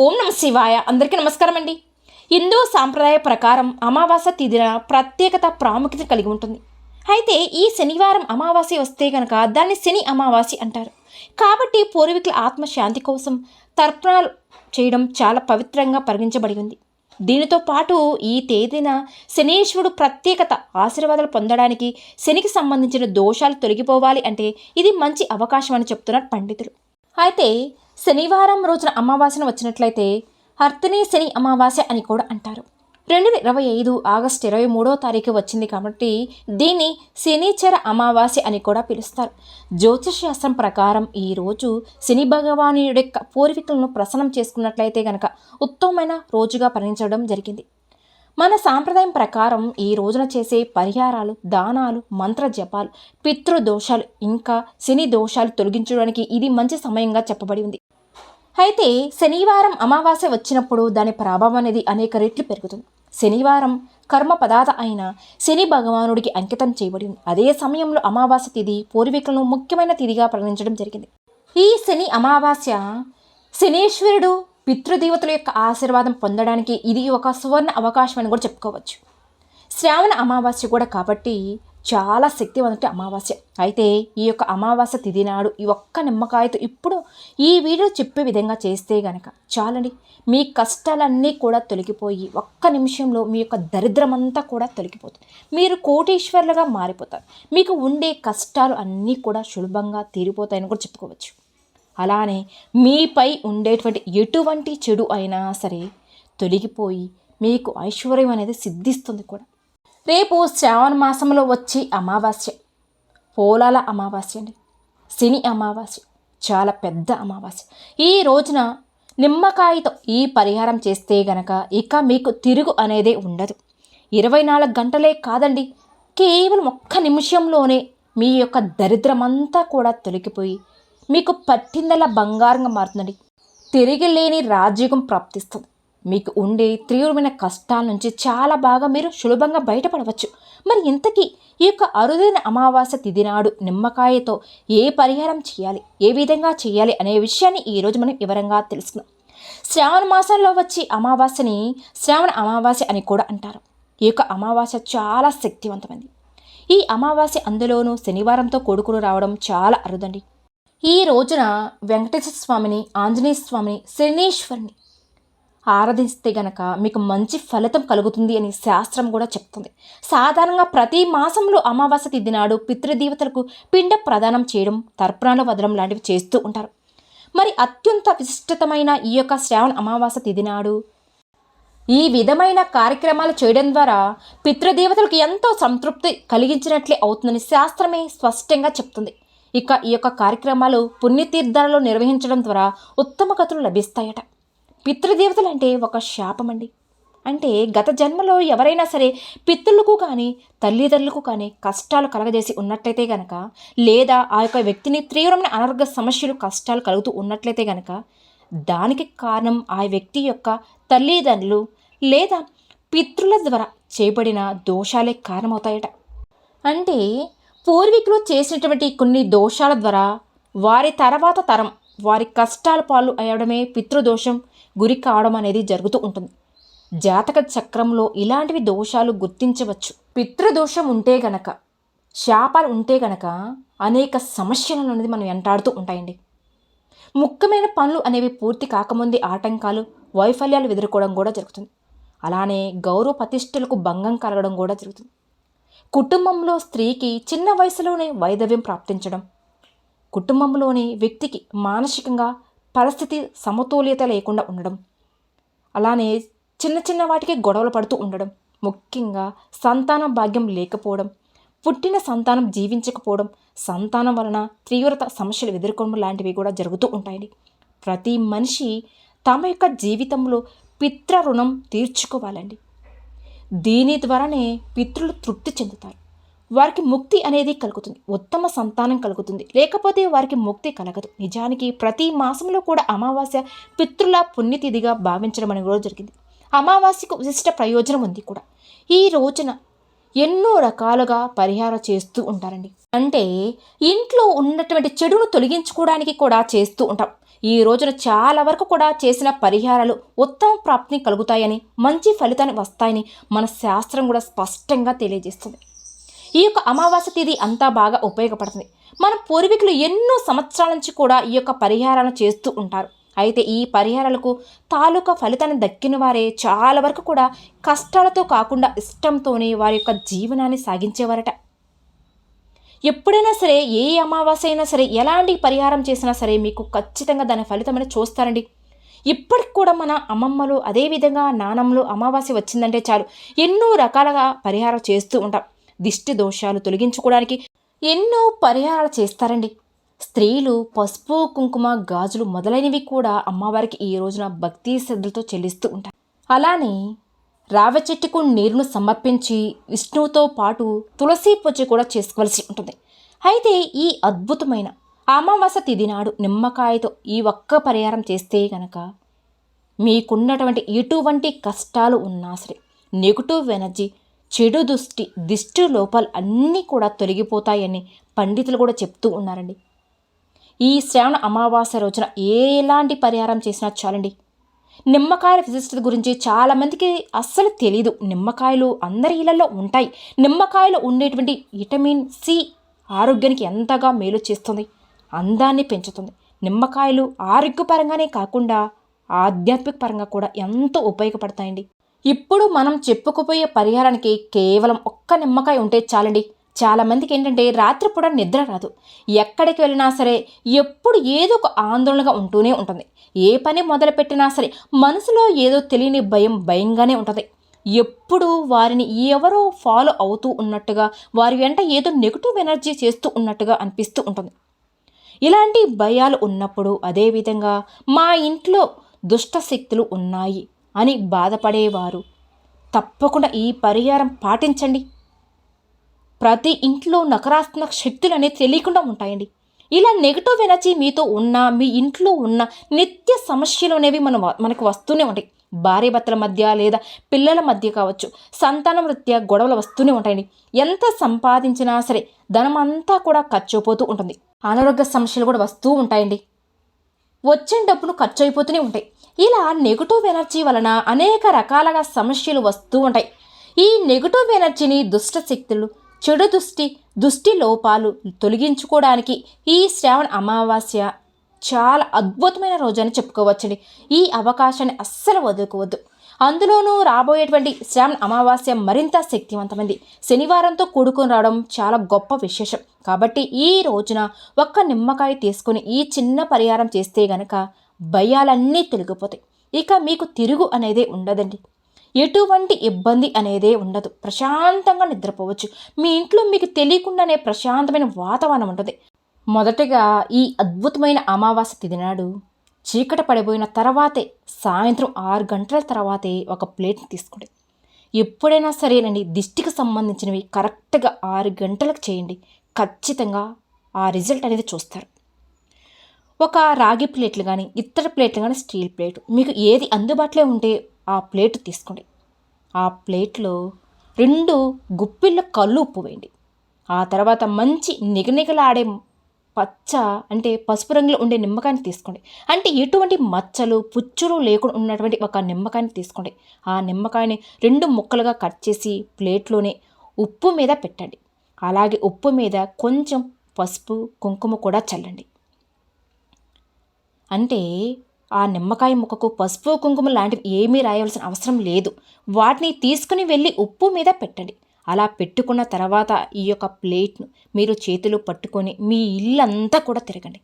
ఓం నమ శివాయ. అందరికీ నమస్కారం అండి హిందూ సాంప్రదాయ ప్రకారం అమావాస్య తిథిన ప్రత్యేకత ప్రాముఖ్యత కలిగి ఉంటుంది. అయితే ఈ శనివారం అమావాస్య వస్తే కనుక దాన్ని శని అమావాస్య అంటారు. కాబట్టి పూర్వీకుల ఆత్మశాంతి కోసం తర్పణాలు చేయడం చాలా పవిత్రంగా పరిగణించబడి ఉంది. దీనితో పాటు ఈ తేదీన శనీశ్వరుడు ప్రత్యేకత ఆశీర్వాదాలు పొందడానికి శనికి సంబంధించిన దోషాలు తొలగిపోవాలి అంటే ఇది మంచి అవకాశం అని చెప్తున్నారు పండితులు. అయితే శనివారం రోజున అమావాస్యను వచ్చినట్లయితే హర్తిని శని అమావాస్య అని కూడా అంటారు. రెండు వేల ఇరవై ఐదు ఆగస్టు ఇరవై మూడో తారీఖు వచ్చింది కాబట్టి దీన్ని శనిచర అమావాస్య అని కూడా పిలుస్తారు. జ్యోతిష్ శాస్త్రం ప్రకారం ఈ రోజు శని భగవాను యొక్క పూర్వీకులను ప్రసన్నం చేసుకున్నట్లయితే గనక ఉత్తమమైన రోజుగా పరిణించడం జరిగింది. మన సాంప్రదాయం ప్రకారం ఈ రోజున చేసే పరిహారాలు దానాలు మంత్ర జపాలు పితృదోషాలు ఇంకా శని దోషాలు తొలగించడానికి ఇది మంచి సమయంగా చెప్పబడి ఉంది. అయితే శనివారం అమావాస్య వచ్చినప్పుడు దాని ప్రభావం అనేది అనేక రెట్లు పెరుగుతుంది. శనివారం కర్మ పదార్థ అయిన శని భగవానుడికి అంకితం చేయబడింది. అదే సమయంలో అమావాస్య తిథి పూర్వీకులను ముఖ్యమైన తిథిగా పరిగణించడం జరిగింది. ఈ శని అమావాస్య శనీశ్వరుడు పితృదేవతల యొక్క ఆశీర్వాదం పొందడానికి ఇది ఒక సువర్ణ అవకాశం అని కూడా చెప్పుకోవచ్చు. శ్రావణ అమావాస్య కూడా కాబట్టి చాలా శక్తివంతటి అమావాస్య. అయితే ఈ యొక్క అమావాస్య తిది నాడు ఈ ఒక్క నిమ్మకాయతో ఇప్పుడు ఈ వీడియో చెప్పే విధంగా చేస్తే గనక చాలండి. మీ కష్టాలన్నీ కూడా తొలగిపోయి ఒక్క నిమిషంలో మీ యొక్క దరిద్రమంతా కూడా తొలగిపోతుంది. మీరు కోటీశ్వర్లుగా మారిపోతారు. మీకు ఉండే కష్టాలు అన్నీ కూడా సులభంగా తీరిపోతాయని కూడా చెప్పుకోవచ్చు. అలానే మీపై ఉండేటువంటి ఎటువంటి చెడు అయినా సరే తొలగిపోయి మీకు ఐశ్వర్యం అనేది సిద్ధిస్తుంది కూడా. రేపు శ్రావణ మాసంలో వచ్చే అమావాస్య. పోలాల అమావాస్య అండి. శని అమావాస్య. చాలా పెద్ద అమావాస్య. ఈ రోజున నిమ్మకాయతో ఈ పరిహారం చేస్తే గనక ఇక మీకు తిరుగు అనేదే ఉండదు. ఇరవై నాలుగు గంటలే కాదండి. కేవలం ఒక్క నిమిషంలోనే మీ యొక్క దరిద్రమంతా కూడా తొలగిపోయి మీకు పట్టిందల బంగారంగా మారుతుందండి. తిరిగి లేని రాజ్యోగం ప్రాప్తిస్తుంది. మీకు ఉండే తీవ్రమైన కష్టాల నుంచి చాలా బాగా మీరు సులభంగా బయటపడవచ్చు. మరి ఇంతకీ ఈ యొక్క అరుదైన అమావాస్య తిథి నాడు నిమ్మకాయతో ఏ పరిహారం చేయాలి? ఏ విధంగా చేయాలి అనే విషయాన్ని ఈరోజు మనం వివరంగా తెలుసుకున్నాం శ్రావణ మాసంలో వచ్చి అమావాస్యని శ్రావణ అమావాస్య అని కూడా అంటారు. ఈ యొక్క అమావాస్య చాలా శక్తివంతమైంది ఈ అమావాస్య అందులోనూ శనివారంతో కూడుకుని రావడం చాలా అరుదండి. ఈ రోజున వెంకటేశ్వర స్వామిని ఆంజనేయ స్వామిని శనీశ్వరిని ఆరాధిస్తే గనక మీకు మంచి ఫలితం కలుగుతుంది అని శాస్త్రం కూడా చెప్తుంది. సాధారణంగా ప్రతి మాసంలో అమావాస్య తిథి నాడు పితృదేవతలకు పిండ ప్రదానం చేయడం తర్పణాలు వదలం లాంటివి చేస్తూ ఉంటారు. మరి అత్యంత విశిష్టతమైన ఈ యొక్క శ్రావణ అమావాస్య తిథి నాడు ఈ విధమైన కార్యక్రమాలు చేయడం ద్వారా పితృదేవతలకు ఎంతో సంతృప్తి కలిగించినట్లే అవుతుందని శాస్త్రమే స్పష్టంగా చెప్తుంది. ఇక ఈ యొక్క కార్యక్రమాలు పుణ్యతీర్థాలలో నిర్వహించడం ద్వారా ఉత్తమ గతులు లభిస్తాయట. పితృదేవతలు అంటే ఒక శాపం అండి అంటే గత జన్మలో ఎవరైనా సరే పితృలకు కానీ తల్లిదండ్రులకు కానీ కష్టాలు కలగజేసి ఉన్నట్లయితే గనక లేదా ఆ యొక్క వ్యక్తిని తీవ్రమైన అనారోగ్య సమస్యలు కష్టాలు కలుగుతూ ఉన్నట్లయితే గనక దానికి కారణం ఆ వ్యక్తి యొక్క తల్లిదండ్రులు లేదా పితృల ద్వారా చేయబడిన దోషాలే కారణమవుతాయట. అంటే పూర్వీకులు చేసినటువంటి కొన్ని దోషాల ద్వారా వారి తర్వాత తరం వారి కష్టాల పాలు అయ్యడమే పితృదోషం. గురి కావడం అనేది జరుగుతూ ఉంటుంది. జాతక చక్రంలో ఇలాంటివి దోషాలు గుర్తించవచ్చు. పితృదోషం ఉంటే గనక శాపాలు ఉంటే గనక అనేక సమస్యలు అనేది మనం వెంటాడుతూ ఉంటాయండి. ముఖ్యమైన పనులు అనేవి పూర్తి కాకముందే ఆటంకాలు వైఫల్యాలు ఎదుర్కోవడం కూడా జరుగుతుంది. అలానే గౌరవ ప్రతిష్టలకు భంగం కలగడం కూడా జరుగుతుంది. కుటుంబంలో స్త్రీకి చిన్న వయసులోనే వైదవ్యం ప్రాప్తించడం కుటుంబంలోని వ్యక్తికి మానసికంగా పరిస్థితి సమతుల్యత లేకుండా ఉండడం. అలానే చిన్న చిన్న వాటికి గొడవలు పడుతూ ఉండడం. ముఖ్యంగా సంతాన భాగ్యం లేకపోవడం. పుట్టిన సంతానం జీవించకపోవడం. సంతానం వలన తీవ్రత సమస్యలు ఎదుర్కోవడం లాంటివి కూడా జరుగుతూ ఉంటాయండి ప్రతి మనిషి తమ యొక్క జీవితంలో పిత్ర రుణం తీర్చుకోవాలండి. దీని ద్వారానే పితృలు తృప్తి చెందుతారు వారికి ముక్తి అనేది కలుగుతుంది. ఉత్తమ సంతానం కలుగుతుంది. లేకపోతే వారికి ముక్తి కలగదు. నిజానికి ప్రతి మాసంలో కూడా అమావాస్య పితృల పుణ్యతిథిగా భావించడం అనేది కూడా జరిగింది. అమావాస్యకు విశిష్ట ప్రయోజనం ఉంది కూడా. ఈ రోజున ఎన్నో రకాలుగా పరిహారం చేస్తూ ఉంటారండి. అంటే ఇంట్లో ఉన్నటువంటి చెడును తొలగించుకోవడానికి కూడా చేస్తూ ఉంటాం. ఈ రోజున చాలా వరకు కూడా చేసిన పరిహారాలు ఉత్తమ ప్రాప్తిని కలుగుతాయని మంచి ఫలితాన్ని వస్తాయని మన శాస్త్రం కూడా స్పష్టంగా తెలియజేస్తుంది. ఈ యొక్క అమావాస్య తేదీ అంతా బాగా ఉపయోగపడుతుంది. మన పూర్వీకులు ఎన్నో సంవత్సరాల నుంచి కూడా ఈ యొక్క పరిహారాలను చేస్తూ ఉంటారు. అయితే ఈ పరిహారాలకు తాలూకా ఫలితాన్ని దక్కిన వారే చాలా వరకు కూడా కష్టాలతో కాకుండా ఇష్టంతోనే వారి యొక్క జీవనాన్ని సాగించేవారట. ఎప్పుడైనా సరే ఏ అమావాస్య అయినా సరే ఎలాంటి పరిహారం చేసినా సరే మీకు ఖచ్చితంగా దాని ఫలితం అనేది చూస్తారండి. ఇప్పటికి కూడా మన అమ్మమ్మలు అదేవిధంగా నానమ్మలు అమావాస్య వచ్చిందంటే చాలు. ఎన్నో రకాలుగా పరిహారం చేస్తూ ఉంటాం. దిష్టి దోషాలు తొలగించుకోవడానికి ఎన్నో పరిహారాలు చేస్తారండి. స్త్రీలు పసుపు కుంకుమ గాజులు మొదలైనవి కూడా అమ్మవారికి ఈ రోజున భక్తి శ్రద్ధలతో చెల్లిస్తూ ఉంటారు. అలానే రావచెట్టుకు నీరును సమర్పించి విష్ణువుతో పాటు తులసి పూజ కూడా చేసుకోవలసి ఉంటుంది. అయితే ఈ అద్భుతమైన అమావాస్య తిదినాడు నిమ్మకాయతో ఈ ఒక్క పరిహారం చేస్తే గనక మీకున్నటువంటి ఎటువంటి కష్టాలు ఉన్నా సరే నెగిటివ్ ఎనర్జీ చెడు దృష్టి దిష్టి లోపాలు అన్నీ కూడా తొలగిపోతాయని పండితులు కూడా చెప్తూ ఉన్నారండి. ఈ శ్రావణ అమావాస్య రోజున ఎలాంటి పరిహారం చేసినా చాలండి. నిమ్మకాయల విశిష్టత గురించి చాలామందికి అస్సలు తెలీదు. నిమ్మకాయలు అందరి ఇళ్ళలో ఉంటాయి. నిమ్మకాయలు ఉండేటువంటి విటమిన్ సి ఆరోగ్యానికి ఎంతగా మేలు చేస్తుంది? అందాన్ని పెంచుతుంది. నిమ్మకాయలు ఆరోగ్యపరంగానే కాకుండా ఆధ్యాత్మిక పరంగా కూడా ఎంతో ఉపయోగపడతాయండి. ఇప్పుడు మనం చెప్పుకుపోయే పరిహారానికి కేవలం ఒక్క నిమ్మకాయ ఉంటే చాలండి. చాలామందికి ఏంటంటే రాత్రిపూట నిద్ర రాదు. ఎక్కడికి వెళ్ళినా సరే ఎప్పుడు ఏదో ఒక ఆందోళనగా ఉంటూనే ఉంటుంది. ఏ పని మొదలుపెట్టినా సరే మనసులో ఏదో తెలియని భయం భయంగానే ఉంటుంది. ఎప్పుడు వారిని ఎవరో ఫాలో అవుతూ ఉన్నట్టుగా వారి వెంట ఏదో నెగిటివ్ ఎనర్జీ చేస్తూ ఉన్నట్టుగా అనిపిస్తూ ఉంటుంది. ఇలాంటి భయాలు ఉన్నప్పుడు అదేవిధంగా మా ఇంట్లో దుష్ట శక్తులు ఉన్నాయి. అని బాధపడేవారు. తప్పకుండా ఈ పరిహారం పాటించండి. ప్రతి ఇంట్లో నకారాత్మక శక్తులు అనేది తెలియకుండా ఉంటాయండి. ఇలా నెగిటివ్ ఎనర్జీ మీతో ఉన్న మీ ఇంట్లో ఉన్న నిత్య సమస్యలు అనేవి మన మనకు వస్తూనే ఉంటాయి. భార్య భర్తల మధ్య లేదా పిల్లల మధ్య కావచ్చు సంతానం రీత్యా గొడవలు వస్తూనే ఉంటాయండి. ఎంత సంపాదించినా సరే ధనం అంతా కూడా ఖర్చు అయిపోతూ ఉంటుంది. అనారోగ్య సమస్యలు కూడా వస్తూ ఉంటాయండి. వచ్చిన డబ్బును ఖర్చు అయిపోతూనే ఉంటాయి. ఇలా నెగిటివ్ ఎనర్జీ వలన అనేక రకాలుగా సమస్యలు వస్తూ ఉంటాయి. ఈ నెగిటివ్ ఎనర్జీని దుష్ట శక్తులు చెడు దృష్టి దృష్టి లోపాలు తొలగించుకోవడానికి ఈ శ్రావణ అమావాస్య చాలా అద్భుతమైన రోజు అని చెప్పుకోవచ్చండి. ఈ అవకాశాన్ని అస్సలు వదులుకోవద్దు. అందులోనూ రాబోయేటువంటి శ్రావణ అమావాస్య మరింత శక్తివంతమైంది. శనివారంతో కూడుకుని రావడం చాలా గొప్ప విశేషం. కాబట్టి ఈ రోజున ఒక్క నిమ్మకాయ తీసుకొని ఈ చిన్న పరిహారం చేస్తే గనక భయాలన్నీ తొలగిపోతాయి ఇక మీకు తిరుగు అనేదే ఉండదండి. ఎటువంటి ఇబ్బంది అనేదే ఉండదు. ప్రశాంతంగా నిద్రపోవచ్చు. మీ ఇంట్లో మీకు తెలియకుండానే ప్రశాంతమైన వాతావరణం ఉంటుంది. మొదటగా ఈ అద్భుతమైన అమావాస్య తిదినాడు చీకట పడిపోయిన తర్వాతే సాయంత్రం ఆరు గంటల తర్వాతే ఒక ప్లేట్ని తీసుకోండి. ఎప్పుడైనా సరేనండి దిష్టికి సంబంధించినవి కరెక్ట్గా ఆరు గంటలకు చేయండి. ఖచ్చితంగా ఆ రిజల్ట్ అనేది చూస్తారు. ఒక రాగి ప్లేట్లు కానీ ఇతర ప్లేట్లు కానీ స్టీల్ ప్లేట్. మీకు ఏది అందుబాటులో ఉంటే ఆ ప్లేట్ తీసుకోండి. ఆ ప్లేట్లో రెండు గుప్పిళ్ళ కళ్ళు ఉప్పు వేయండి. ఆ తర్వాత మంచి నిగనిగలాడే పచ్చ అంటే పసుపు రంగులో ఉండే నిమ్మకాయని తీసుకోండి. అంటే ఎటువంటి మచ్చలు పుచ్చులు లేకుండా ఉన్నటువంటి ఒక నిమ్మకాయని తీసుకోండి. ఆ నిమ్మకాయని రెండు ముక్కలుగా కట్ చేసి ప్లేట్లోనే ఉప్పు మీద పెట్టండి. అలాగే ఉప్పు మీద కొంచెం పసుపు కుంకుమ కూడా చల్లండి. అంటే ఆ నిమ్మకాయ ముక్కకు పసుపు కుంకుమ లాంటివి ఏమీ రాయవలసిన అవసరం లేదు. వాటిని తీసుకుని వెళ్ళి ఉప్పు మీద పెట్టండి. అలా పెట్టుకున్న తర్వాత ఈ యొక్క ప్లేట్ను మీరు చేతిలో పట్టుకొని మీ ఇల్లంతా కూడా తిరగండి.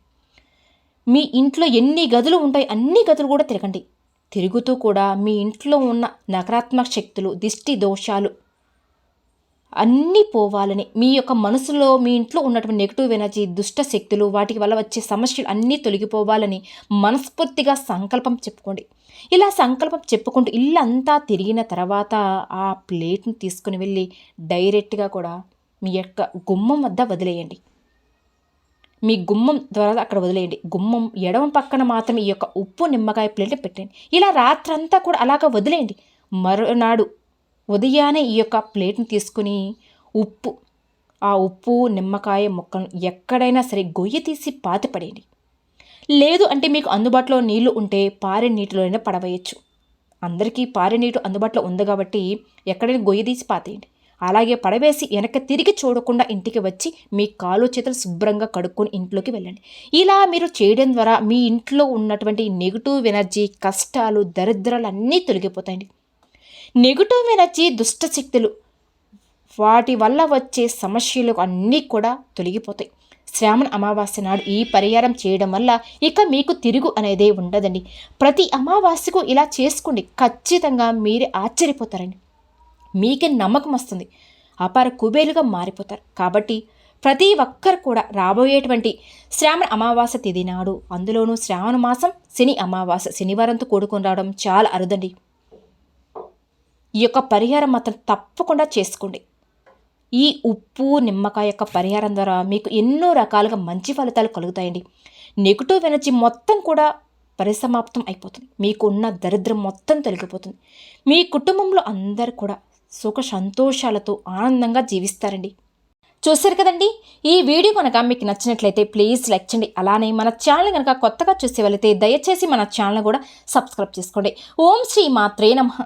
మీ ఇంట్లో ఎన్ని గదులు ఉంటాయి అన్ని గదులు కూడా తిరగండి. తిరుగుతూ కూడా మీ ఇంట్లో ఉన్న నకారాత్మక శక్తులు దిష్టి దోషాలు అన్నీ పోవాలని. మీ యొక్క మనసులో మీ ఇంట్లో ఉన్నటువంటి నెగిటివ్ ఎనర్జీ దుష్ట శక్తులు వాటి వల్ల వచ్చే సమస్యలు అన్నీ తొలగిపోవాలని మనస్ఫూర్తిగా సంకల్పం చెప్పుకోండి. ఇలా సంకల్పం చెప్పుకుంటూ ఇల్లంతా తిరిగిన తర్వాత ఆ ప్లేట్ను తీసుకుని వెళ్ళి డైరెక్ట్గా కూడా మీ యొక్క గుమ్మం వద్ద వదిలేయండి. మీ గుమ్మం ద్వారా అక్కడ వదిలేయండి. గుమ్మం ఎడమ పక్కన మాత్రం ఈ యొక్క ఉప్పు నిమ్మకాయ ప్లేట్ పెట్టండి. ఇలా రాత్రంతా కూడా అలాగ వదిలేయండి. మరునాడు ఉదయాన్నే ఈ యొక్క ప్లేట్ని తీసుకుని ఉప్పు ఆ ఉప్పు నిమ్మకాయ ముక్కను ఎక్కడైనా సరే గొయ్యి తీసి పాతిపడేయండి. లేదు అంటే మీకు అందుబాటులో నీళ్ళు ఉంటే పారే నీటిలోనే పడవేయచ్చు. అందరికీ పారే నీరు అందుబాటులో ఉంది కాబట్టి ఎక్కడైనా గొయ్యి తీసి పాతేయండి. అలాగే పడవేసి వెనక తిరిగి చూడకుండా ఇంటికి వచ్చి మీ కాలు చేతులు శుభ్రంగా కడుక్కొని ఇంట్లోకి వెళ్ళండి. ఇలా మీరు చేయడం ద్వారా మీ ఇంట్లో ఉన్నటువంటి నెగిటివ్ ఎనర్జీ కష్టాలు దరిద్రాలు అన్నీ తొలగిపోతాయండి. నెగిటివ్ ఎనర్జీ దుష్టశక్తులు వాటి వల్ల వచ్చే సమస్యలు అన్నీ కూడా తొలగిపోతాయి. శ్రావణ అమావాస్య నాడు ఈ పరిహారం చేయడం వల్ల ఇక మీకు తిరుగు అనేదే ఉండదండి. ప్రతి అమావాస్యకు ఇలా చేసుకోండి. ఖచ్చితంగా మీరే ఆశ్చర్యపోతారండి. మీకే నమ్మకం వస్తుంది. అపార కుబేలుగా మారిపోతారు. కాబట్టి ప్రతి ఒక్కరు కూడా రాబోయేటువంటి శ్రావణ అమావాస్య తిథి నాడు అందులోనూ శ్రావణ మాసం శని అమావాస్య శనివారంతో కూడుకొని రావడం చాలా అరుదండి. ఈ యొక్క పరిహారం మాత్రం తప్పకుండా చేసుకోండి. ఈ ఉప్పు నిమ్మకాయ యొక్క పరిహారం ద్వారా మీకు ఎన్నో రకాలుగా మంచి ఫలితాలు కలుగుతాయండి. నెగిటివ్ ఎనర్జీ మొత్తం కూడా పరిసమాప్తం అయిపోతుంది. మీకు ఉన్న దరిద్రం మొత్తం తొలగిపోతుంది. మీ కుటుంబంలో అందరు కూడా సుఖ సంతోషాలతో ఆనందంగా జీవిస్తారండి. చూశారు కదండి? ఈ వీడియో కనుక మీకు నచ్చినట్లయితే ప్లీజ్ లైక్ చేయండి. అలానే మన ఛానల్ కనుక కొత్తగా చూసేవాళ్ళైతే దయచేసి మన ఛానల్ కూడా సబ్స్క్రైబ్ చేసుకోండి. ఓం శ్రీ మాత్రే నమః.